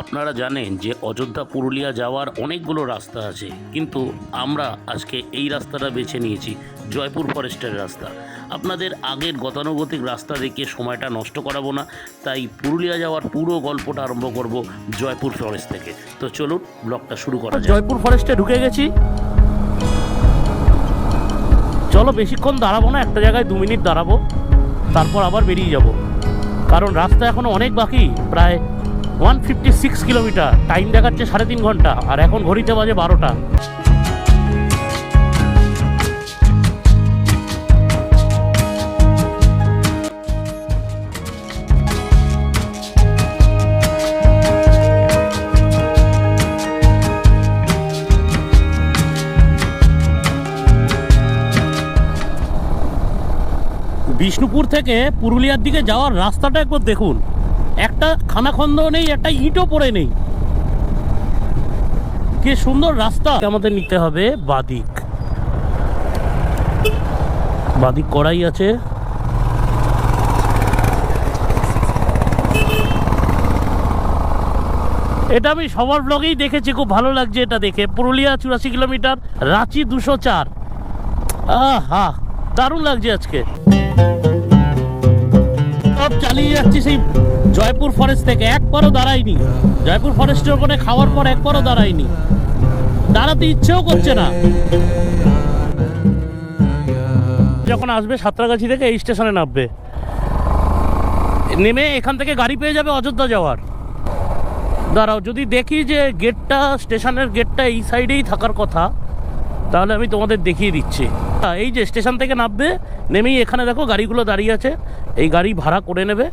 আপনারা জানেন যে অযোধ্যা পুরুলিয়া যাওয়ার অনেকগুলো রাস্তা আছে, কিন্তু আমরা আজকে এই রাস্তাটা বেছে নিয়েছি, জয়পুর ফরেস্টের রাস্তা। আপনাদের আগের গতানুগতিক রাস্তা দেখে সময়টা নষ্ট করাবো না, তাই পুরুলিয়া যাওয়ার পুরো গল্পটা আরম্ভ করব জয়পুর ফরেস্ট থেকে। তো চলুন ব্লগটা শুরু করা জয়পুর ফরেস্টে ঢুকে গেছি। চলো বেশিক্ষণ দাঁড়াবো না, একটা জায়গায় দু মিনিট দাঁড়াবো, তারপর আবার বেরিয়ে যাব। কারণ রাস্তা এখনও অনেক বাকি, প্রায় one fifty six kilometre time দেখাচ্ছে সাড়ে তিন ঘণ্টা আর এখন ঘড়িতে বাজে বারোটা বিষ্ণুপুর থেকে পুরুলিয়ার দিকে যাওয়ার রাস্তাটা একবার দেখুন একটা খানাখন্দ নেই, একটা ইটও পড়ে নেই। কি সুন্দর রাস্তা। আমাদের নিতে হবে বাদিক। বাদিক করাই আছে। এটা আমি সবার ব্লগেই দেখেছি, খুব ভালো লাগছে এটা দেখে। পুরুলিয়া, চুরাশি কিলোমিটার, রাঁচি দুশো চার। আহা, দারুণ লাগছে আজকে। চালিয়ে যাচ্ছি সেই জয়পুর ফরেস্ট থেকে। একবারও দাঁড়াইনি জয়পুর ফরেস্টের ওখানে খাওয়ার পর একবারও দাঁড়াইনি দাঁড়াতে ইচ্ছেও করছে না। যখন আসবে সাঁতরাগাছি থেকে এই স্টেশনে নামবে। নেমে এখান থেকে গাড়ি পেয়ে যাবে অযোধ্যা যাওয়ার। দাঁড়াও, যদি দেখি যে গেটটা স্টেশনের গেটটা এই সাইডেই থাকার কথা, তাহলে আমি তোমাদের দেখিয়ে দিচ্ছি। এই যে স্টেশন থেকে নামবে নেমেই এখানে দেখো গাড়িগুলো দাঁড়িয়ে আছে। এই গাড়ি ভাড়া করে নেবে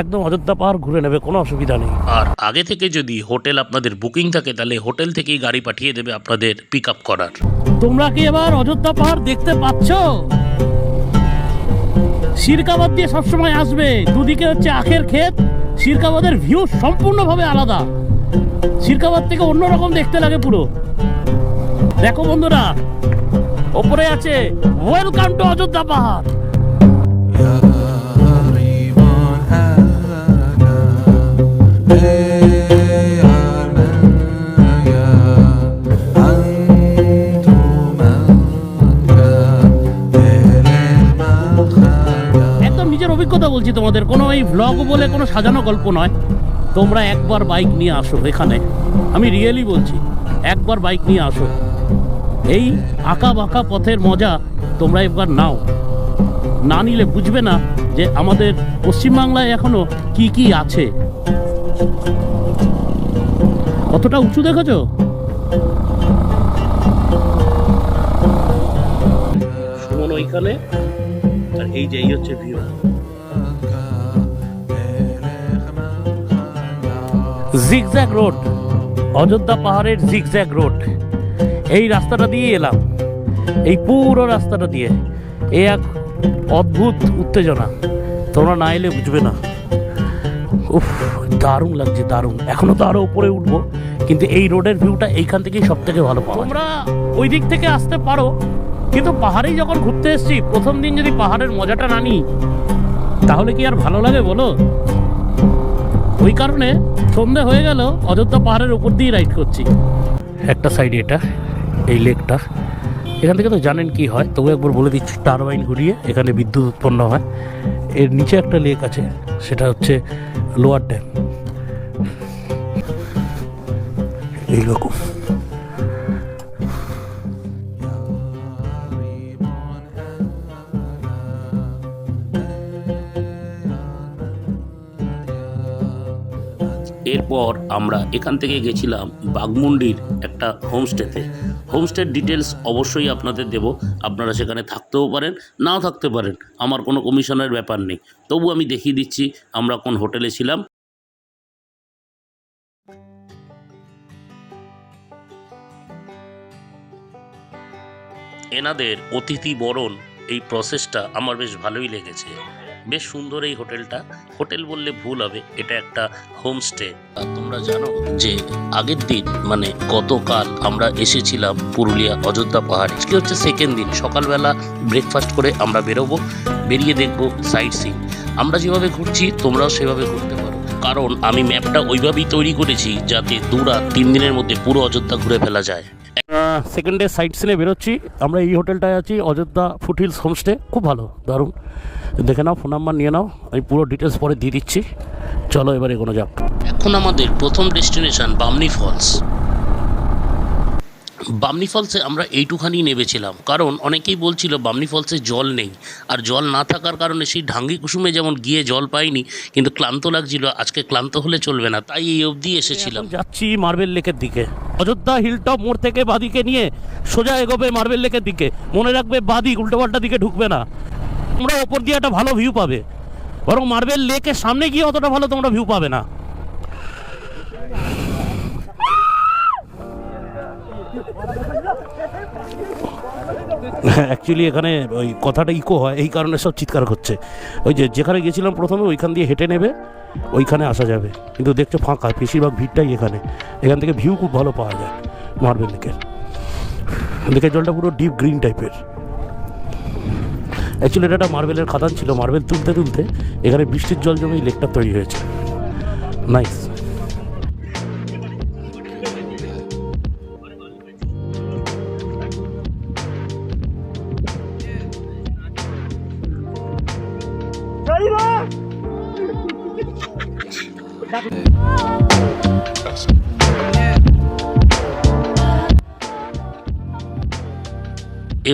একদম অযোধ্যা পাহাড় ঘুরে নেবে কোনো অসুবিধা নেই। আর আগে থেকে যদি হোটেল আপনাদের বুকিং থাকে তাহলে হোটেল থেকেই গাড়ি পাঠিয়ে দেবে আপনাদের পিক আপ করার। তোমরা কি এবার অযোধ্যা পাহাড় দেখতে পাচ্ছ? শিরকাবাদ দিয়ে সবসময় আসবে দুদিকে হচ্ছে আখের ক্ষেত শিরকাবাদের ভিউ সম্পূর্ণভাবে আলাদা। শিরকাবাদ থেকে অন্যরকম দেখতে লাগে পুরো। দেখো বন্ধুরা ওপরে আছে ওয়েলকাম টু অযোধ্যা পাহাড়. নিজের অভিজ্ঞতা বলছি তোমাদের, কোনো এই ভ্লগ বলে কোনো সাজানো গল্প নয়। তোমরা একবার বাইক নিয়ে আসো এখানে। আমি রিয়েলি বলছি, একবার বাইক নিয়ে আসো। এই আঁকা বাঁকা পথের মজা তোমরা একবার নাও। না নিলে বুঝবে না যে আমাদের পশ্চিমবাংলায় এখনও কি কি আছে। কতটা উঁচু দেখেছ? সুমন ওইখানে আর এই যে এই হচ্ছে ভিউ জিগজ্যাগ রোড অযোধ্যা পাহাড়ের জিগজ্যাগ রোড এই রাস্তাটা দিয়ে এলাম। এই পুরো রাস্তাটা দিয়ে। এই এক অদ্ভুত উত্তেজনা। তোমরা না এলে বুঝবে না। উফ দারুণ লাগছে দারুণ। এখনও তো আরও উপরে উঠবো। কিন্তু এই রোডের ভিউটা এইখান থেকেই সব থেকে ভালো পাবো তোমরা ওই দিক থেকে আসতে পারো। কিন্তু পাহাড়েই যখন ঘুরতে এসেছি প্রথম দিন যদি পাহাড়ের মজাটা না নিই তাহলে কি আর ভালো লাগে বলো? ওই কারণে সন্ধে হয়ে গেল অযোধ্যা পাহাড়ের উপর দিয়ে রাইড করছি। একটা সাইডে এটা। এই লেকটা। এখান থেকে তো জানেন কি হয়, তবু একবার বলে দিচ্ছি, টারবাইন ঘুরিয়ে এখানে বিদ্যুৎ উৎপন্ন হয়। এর নিচে একটা লেক আছে, সেটা হচ্ছে লোয়ার ড্যাম। এইরকম এরপর আমরা এখান থেকে গেছিলাম বাগমুন্ডির একটা হোমস্টেতে। হোমস্টের ডিটেলস অবশ্যই আপনাদের দেব। আপনারা সেখানে থাকতেও পারেন, নাও থাকতে পারেন। আমার কোনো কমিশনের ব্যাপার নেই। তবু আমি দেখিয়ে দিচ্ছি আমরা কোন হোটেলে ছিলাম। এনাদের অতিথি বরণ, এই প্রসেসটা আমার বেশ ভালোই লেগেছে। বেশ সুন্দর এই হোটেলটা। হোটেল বললে ভুল হবে, এটা একটা হোমস্টে। আর তোমরা জানো যে আগের দিন মানে গতকাল আমরা এসেছিলাম পুরুলিয়া অযোধ্যা পাহাড়। আজকে হচ্ছে সেকেন্ড দিন, সকালবেলা ব্রেকফাস্ট করে আমরা বেরোবো, বেরিয়ে দেখব সাইট সিন আমরা যেভাবে ঘুরছি, তোমরাও সেভাবে ঘুরতে পারো। কারণ আমি ম্যাপটা ওইভাবেই তৈরি করেছি যাতে দু রাত তিন দিনের মধ্যে পুরো অযোধ্যা ঘুরে ফেলা যায়। সেকেন্ড ডে সাইট সিনে বেরোচ্ছি। আমরা এই হোটেলটায় আছি অযোধ্যা ফুটহিলস হোমস্টে খুব ভালো দারুণ। দেখে নাও ফোন নাম্বার নিয়ে নাও আমি পুরো ডিটেলস পরে দিয়ে দিচ্ছি। চলো এবারে কোনো যাক। এখন আমাদের প্রথম ডেস্টিনেশন বামনি ফলস বামনি ফলসে আমরা এইটুখানি নেমেছিলাম কারণ অনেকেই বলছিল বামনি ফলসে জল নেই। আর জল না থাকার কারণে সেই ঢাঙ্গি কুসুমে যেমন গিয়ে জল পাইনি, কিন্তু ক্লান্ত লাগছিল, আজকে ক্লান্ত হলে চলবে না, তাই এই অবধি এসেছিলাম। যাচ্ছি মার্বেল লেকের দিকে। অযোধ্যা হিলটপ মোড় থেকে বাদিকে নিয়ে সোজা এগোবে মার্বেল লেকের দিকে। মনে রাখবে বাদিক, উল্টোপাল্টা দিকে ঢুকবে না। তোমরা ওপর দিয়ে একটা ভালো ভিউ পাবে। বরং মার্বেল লেকের সামনে গিয়ে অতটা ভালো তোমরা ভিউ পাবে না। অ্যাকচুয়ালি এখানে ওই কথাটা ইকো হয়, এই কারণে সব চিৎকার করছে। ওই যে যেখানে গেছিলাম প্রথমে, ওইখান দিয়ে হেঁটে নেবে, ওইখানে আসা যাবে। কিন্তু দেখছ ফাঁকা, বেশিরভাগ ভিড়টাই এখানে। এখান থেকে ভিউ খুব ভালো পাওয়া যায় মার্বেল লেকের লেকের জলটা পুরো ডিপ গ্রিন টাইপের অ্যাকচুয়ালি এটা একটা মার্বেলের খাদান ছিল মার্বেল তুলতে তুলতে এখানে বৃষ্টির জল জমে লেকটা তৈরি হয়েছে। নাইস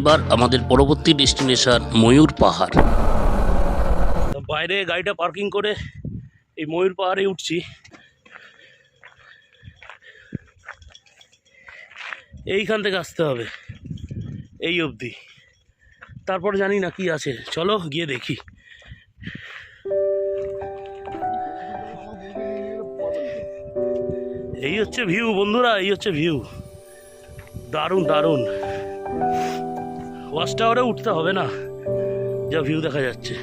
এবার আমাদের পরবর্তী ডেস্টিনেশন ময়ূর পাহাড়। বাইরে গাড়িটা পার্কিং করে এই ময়ূর পাহাড়ে উঠছি। এইখান থেকে আসতে হবে, এই অবধি। তারপর জানি না কি আছে। চলো গিয়ে দেখি। এই হচ্ছে ভিউ বন্ধুরা, এই হচ্ছে ভিউ দারুণ দারুণ। ওয়াচ টাওয়ারে উঠতে হবে না। যা ভিউ দেখা যাচ্ছে।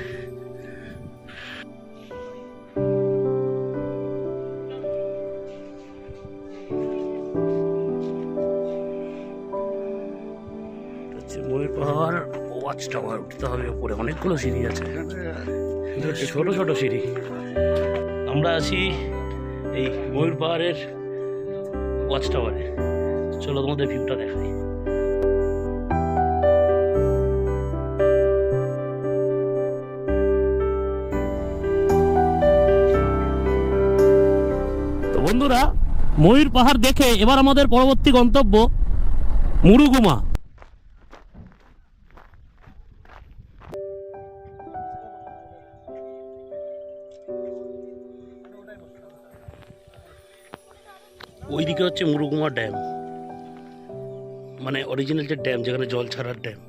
ময়ূর পাহাড় ওয়াচ টাওয়ার উঠতে হবে উপরে অনেকগুলো সিঁড়ি আছে। ছোট ছোট সিঁড়ি। আমরা আছি এই ময়ূর পাহাড়ের ওয়াচ টাওয়ারে চলো তোমাদের ভিউটা দেখাই। বন্ধুরা, ময়ূর পাহাড় দেখে এবার আমাদের পরবর্তী গন্তব্য মুরুগুমা ওইদিকে হচ্ছে মুরুগুমা ড্যাম। মানে অরিজিনাল যে ড্যাম, যেখানে জল ছাড়ার ড্যাম।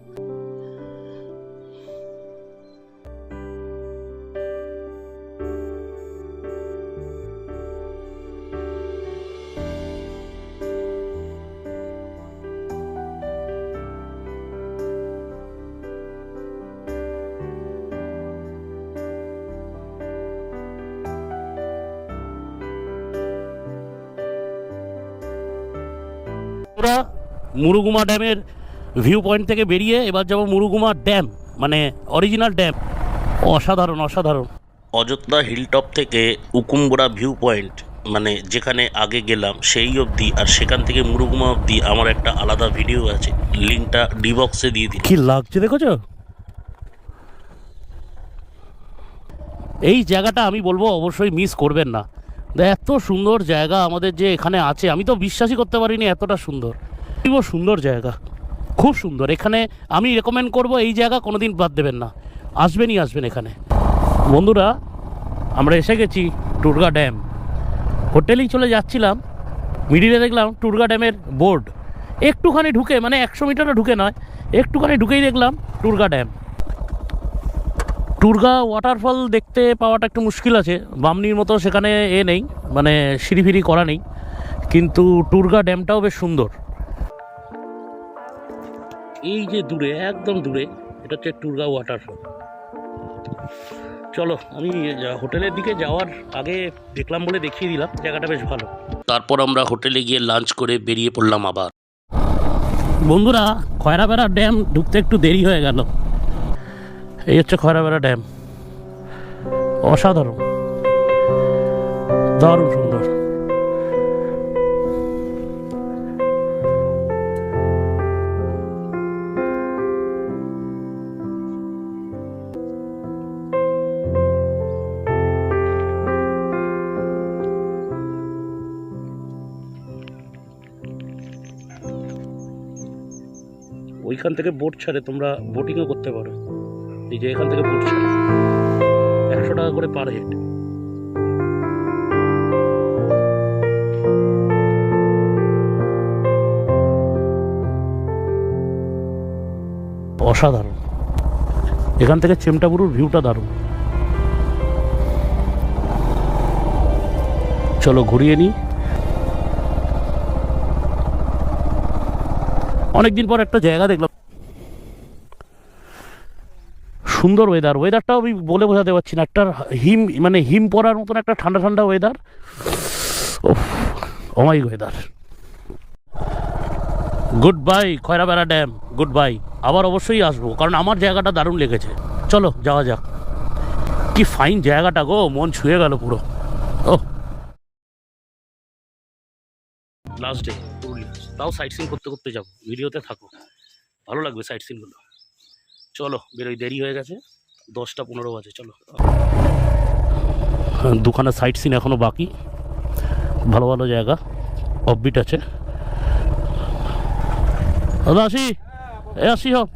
মুরুগুমা ড্যামের ভিউ পয়েন্ট থেকে বেরিয়ে এবার যাব মুরুগুমা ড্যাম মানে অরিজিনাল ড্যাম। অসাধারণ অসাধারণ। অযোধ্যা হিলটপ থেকে উকুমবোড়া ভিউ পয়েন্ট মানে যেখানে আগে গেলাম সেই অবধি আর সেখান থেকে মুরুগুমা অবধি আমার একটা আলাদা ভিডিও আছে। লিঙ্কটা ডি বক্সে দিয়ে দিই কি লাগছে দেখেছ? এই জায়গাটা আমি বলব অবশ্যই মিস করবেন না। এত সুন্দর জায়গা আমাদের যে এখানে আছে আমি তো বিশ্বাসই করতে পারিনি এতটা সুন্দর। খুব সুন্দর জায়গা। খুব সুন্দর। এখানে আমি রেকমেন্ড করব, এই জায়গা কোনোদিন বাদ দেবেন না। আসবেনই আসবেন এখানে। বন্ধুরা, আমরা এসে গেছি টুরগা ড্যাম। হোটেলেই চলে যাচ্ছিলাম। মিডিলে দেখলাম টুরগা ড্যামের বোর্ড। একটুখানি ঢুকে মানে একশো মিটারও ঢুকে নয়, একটুখানি ঢুকেই দেখলাম টুরগা ড্যাম। টুরগা ওয়াটারফল দেখতে পাওয়াটা একটু মুশকিল আছে। বামনির মতো সেখানে এ নেই মানে সিঁড়ি ফিরি করা নেই। কিন্তু টুরগা ড্যামটাও বেশ সুন্দর। এই যে দূরে একদম দূরে এটা হচ্ছে টুরগা ওয়াটারফল চলো আমি হোটেলের দিকে যাওয়ার আগে দেখলাম বলে দেখিয়ে দিলাম জায়গাটা বেশ ভালো। তারপর আমরা হোটেলে গিয়ে লাঞ্চ করে বেরিয়ে পড়লাম আবার। বন্ধুরা খয়রাবেড়া ড্যাম ঢুকতে একটু দেরি হয়ে গেল। এই হচ্ছে খয়রাবেড়া ড্যাম। অসাধারণ। দারুণ সুন্দর। ওইখান থেকে বোট ছাড়ে, তোমরা বোটিংও করতে পারো। এই যে এখান থেকে বোট ছাড়ে। একশো টাকা করে পার হেড অসাধারণ। এখান থেকে চেমটাবুরুর ভিউটা দারুণ। চলো ঘুরিয়ে নিই। অনেকদিন পর একটা জায়গা দেখলাম। সুন্দর ওয়েদার ওয়েদারটাও আমি বলে বোঝাতে পারছি না। একটা হিম মানে হিম পড়ার মতন একটা ঠান্ডা ঠান্ডা ওয়েদার ও weather good bye Khairabera dam good bye আবার অবশ্যই আসব, কারণ আমার জায়গাটা দারুণ লেগেছে। চলো, যাওয়া যাক। কি ফাইন জায়গাটা গো, মন ছুঁয়ে গেল পুরো। ও লাস্ট ডে তাও সাইট সিন করতে করতে যাব। ভিডিওতে থাকো। ভালো লাগবে সাইট সিনগুলো চলো বেরোই দেরি হয়ে গেছে। দশটা পনেরো বাজে চলো। হ্যাঁ, দুখানা সাইট সিন এখনও বাকি। ভালো ভালো জায়গা। অফবিট আছে। দাদা আসি? এ আসি হোক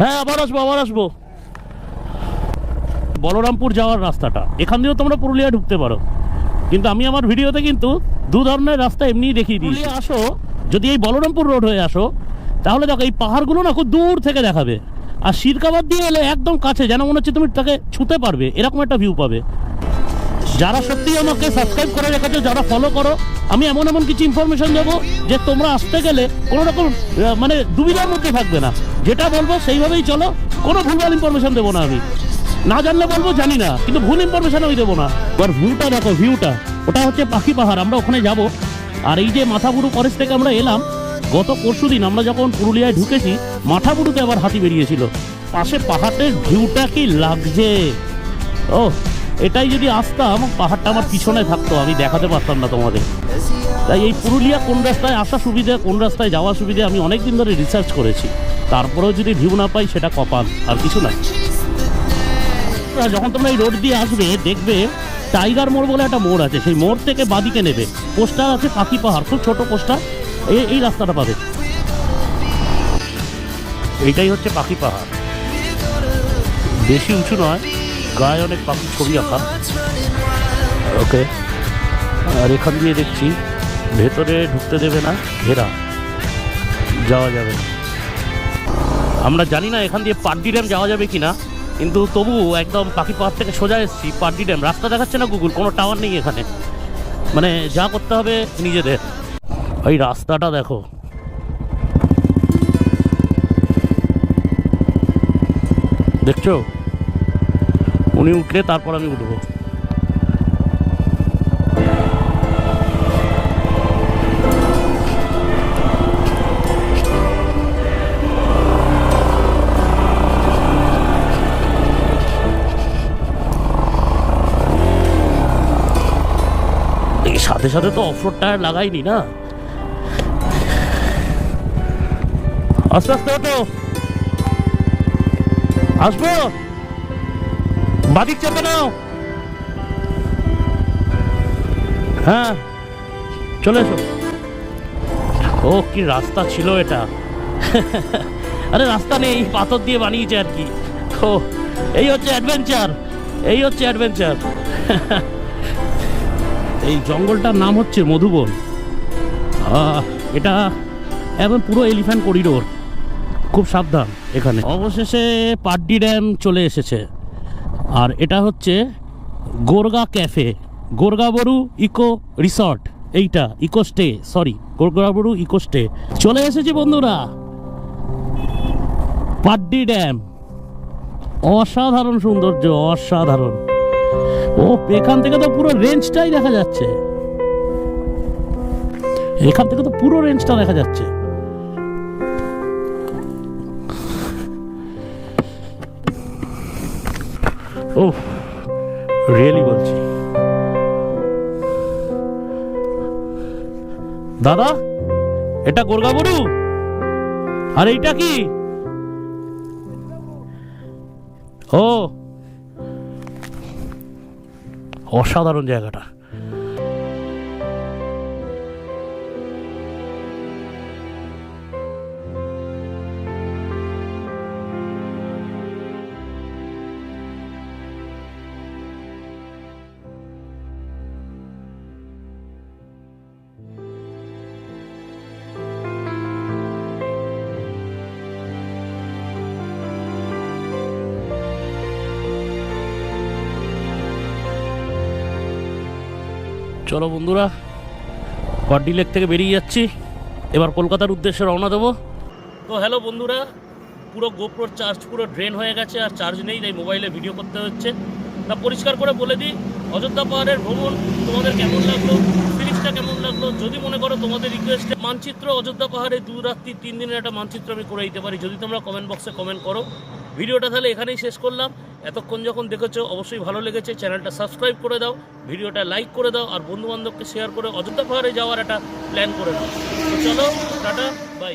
হ্যাঁ আবার আসব আবার আসব। বলরামপুর যাওয়ার রাস্তাটা। এখান দিয়েও তোমরা পুরুলিয়া ঢুকতে পারো। কিন্তু আমি আমার ভিডিওতে কিন্তু দু ধরনের রাস্তা এমনিই দেখিয়ে দিই আসো। যদি এই বলরামপুর রোড হয়ে আসো তাহলে দেখো এই পাহাড়গুলো না খুব দূর থেকে দেখাবে। আর শিরকাবাদ দিয়ে এলে একদম কাছে, যেন মনে হচ্ছে তুমি তাকে ছুতে পারবে, এরকম একটা ভিউ পাবে। যারা সত্যি আমাকে সাবস্ক্রাইব করে রেখেছো, যারা ফলো করো, আমি এমন এমন কিছু ইনফরমেশন দেবো যে তোমরা আসতে গেলে কোনো রকম মানে দুবিধার মধ্যে থাকবে না। যেটা বলব সেইভাবেই চলো, কোনো ভুলভাল ইনফরমেশন দেবো না আমি। না জানলে বলব জানি না, কিন্তু ভুল ইনফরমেশন আমি দেবো না। এবার ভিউটা দেখো ভিউটা ওটা হচ্ছে পাখি পাহাড়, আমরা ওখানে যাব। আর এই যে মাথাপুরু ফরেস্ট থেকে আমরা এলাম গত পরশু দিন আমরা যখন পুরুলিয়ায় ঢুকেছি মাথাপুরুতে আবার হাতি বেরিয়েছিল। পাশে পাহাড়ের ভিউটা কি লাগছে? ও এটাই যদি আসতাম পাহাড়টা আমার পিছনে থাকতো, আমি দেখাতে পারতাম না তোমাদের। তাই এই পুরুলিয়া কোন রাস্তায় আসা সুবিধা, কোন রাস্তায় যাওয়া সুবিধা, আমি অনেক দিন ধরে রিসার্চ করেছি। তারপরেও যদি ভিউ না পাই, সেটা কপাল, আর কিছু নাই যখন তোমরা এই রোড দিয়ে আসবে, দেখবে টাইগার মোড় বলে একটা মোড় আছে, সেই মোড় থেকে বাদিকে নেবে। পোস্টার আছে পাখি পাহাড়, খুব ছোট পোস্টার। এই রাস্তাটা পাবে এইটাই হচ্ছে পাখি পাহাড়। বেশি উঁচু নয়, গায়ে অনেক পাখির ছবি আঁকা। ওকে, আর এখান দিয়ে দেখছি, ভেতরে ঢুকতে দেবে না, ঘেরা। যাওয়া যাবে আমরা জানি না এখান দিয়ে পাড্ডি ড্যাম যাওয়া যাবে কি না কিন্তু তবু একদম পাখি পাহাড় থেকে সোজা এসেছি, পাড্ডি ড্যাম। রাস্তা দেখাচ্ছে না গুগল, কোনো টাওয়ার নেই এখানে। মানে যা করতে হবে নিজেদের। ওই রাস্তাটা দেখো। দেখছ? উনি উঠলে তারপর আমি উঠবো। এই সাথে সাথে তো অফরোড টায়ার লাগাইনি না? আস্তে আস্তে হতো আসব? বাদিক চেপে নাও। হ্যাঁ চলে এসো। ও, কি রাস্তা ছিল এটা। আরে, রাস্তা নেই, পাথর দিয়ে বানিয়েছে আর কি। ও, এই হচ্ছে অ্যাডভেঞ্চার এই হচ্ছে অ্যাডভেঞ্চার এই জঙ্গলটার নাম হচ্ছে মধুবন। এটা একদম পুরো এলিফ্যান্ট করিডোর খুব সাবধান এখানে। অবশেষে পাড্ডি ড্যাম চলে এসেছে। আর এটা হচ্ছে Gorga cafe. Gorgaburu eco resort. এইটা, eco stay, sorry Gorgaburu eco stay. চলে এসেছি বন্ধুরা। পাড্ডি ড্যাম। অসাধারণ সৌন্দর্য, অসাধারণ। ও, এখান থেকে তো পুরো রেঞ্জটাই দেখা যাচ্ছে। এখান থেকে তো পুরো রেঞ্জটা দেখা যাচ্ছে। ও রিয়েলি বলছি। দাদা এটা গোরগাবরু? আর এইটা কি? ও অসাধারণ জায়গাটা। চলো বন্ধুরা পাড্ডি লেক থেকে বেরিয়ে যাচ্ছি। এবার কলকাতার উদ্দেশ্যে রওনা দেবো। তো হ্যালো বন্ধুরা, পুরো গোপ্রোর চার্জ পুরো ড্রেন হয়ে গেছে, আর চার্জ নেই, তাই মোবাইলে ভিডিও করতে হচ্ছে। তা পরিষ্কার করে বলে দিই, অযোধ্যা পাহাড়ের ভ্রমণ, তোমাদের কেমন লাগল? সিরিজটা কেমন লাগল? যদি মনে করো তোমাদের রিকোয়েস্টে মানচিত্র, অযোধ্যা পাহাড়ে দু রাত্রি তিন দিনের একটা মানচিত্র আমি করে দিতে পারি। যদি তোমরা কমেন্ট বক্সে কমেন্ট করো। ভিডিওটা তাহলে এখানেই শেষ করলাম। এতক্ষণ যখন দেখেছ, অবশ্যই ভালো লেগেছে। চ্যানেলটা সাবস্ক্রাইব করে দাও, ভিডিওটা লাইক করে দাও, আর বন্ধুবান্ধবকে শেয়ার করে অযোধ্যা পাহাড়ে যাওয়ার একটা প্ল্যান করে দাও চলো, টাটা বাই